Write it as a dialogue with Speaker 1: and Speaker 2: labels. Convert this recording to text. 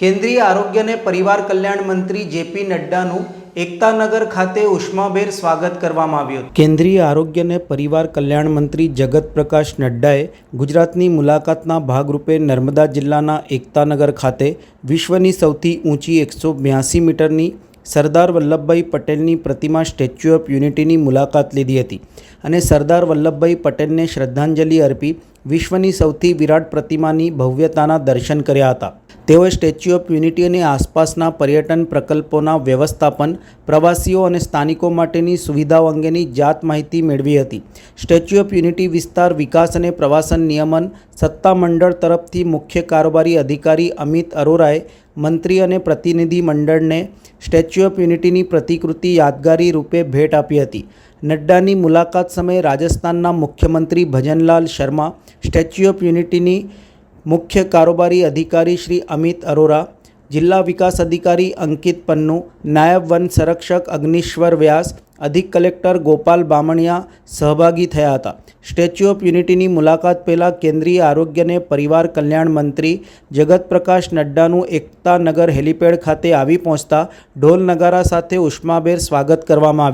Speaker 1: કેન્દ્રીય આરોગ્ય અને પરિવાર કલ્યાણ મંત્રી જેપી નડ્ડાનું એકતાનગર ખાતે ઉષ્માભેર સ્વાગત કરવામાં આવ્યું કેન્દ્રીય આરોગ્ય અને પરિવાર કલ્યાણ મંત્રી જગત પ્રકાશ નડ્ડાએ ગુજરાતની મુલાકાતના ભાગરૂપે નર્મદા જિલ્લાના એકતાનગર ખાતે વિશ્વની સૌથી ઊંચી એકસો બ્યાસી મીટરની સરદાર વલ્લભભાઈ પટેલની પ્રતિમા સ્ટેચ્યુ ઓફ યુનિટીની મુલાકાત લીધી હતી અને સરદાર વલ્લભભાઈ પટેલને શ્રદ્ધાંજલિ અર્પી વિશ્વની સૌથી વિરાટ પ્રતિમાની ભવ્યતાના દર્શન કર્યા હતા. તેઓએ સ્ટેચ્યુ ઓફ યુનિટી અને આસપાસના પર્યટન પ્રકલ્પોના વ્યવસ્થાપન, પ્રવાસીઓ અને સ્થાનિકો માટેની સુવિધાઓ અંગેની જાત માહિતી મેળવી હતી. સ્ટેચ્યુ ઓફ યુનિટી વિસ્તાર વિકાસ અને પ્રવાસન નિયમન સત્તામંડળ તરફથી મુખ્ય કારોબારી અધિકારી અમિત અરોરાએ મંત્રી અને પ્રતિનિધિ મંડળને સ્ટેચ્યુ ઓફ યુનિટીની પ્રતિકૃતિ યાદગારી રૂપે ભેટ આપી હતી. નડ્ડાની મુલાકાત સમયે રાજસ્થાનના મુખ્યમંત્રી ભજનલાલ શર્મા સ્ટેચ્યુ ઓફ યુનિટીની મુખ્ય કારોબારી અધિકારી શ્રી અમિત અરોરા, જિલ્લા વિકાસ અધિકારી અંકિત પન્નુ, નાયબ વન સંરક્ષક અગ્નિશ્વર વ્યાસ, અધિક કલેક્ટર ગોપાલ બામણિયા સહભાગી થયા હતા. સ્ટેચ્યુ ઓફ યુનિટીની મુલાકાત પહેલાં કેન્દ્રીય આરોગ્ય અને પરિવાર કલ્યાણ મંત્રી જગત પ્રકાશ નડ્ડાનું એકતાનગર હેલિપેડ ખાતે આવી પહોંચતા ઢોલ નગારા સાથે ઉષ્માભેર સ્વાગત કરવામાં આવ્યું.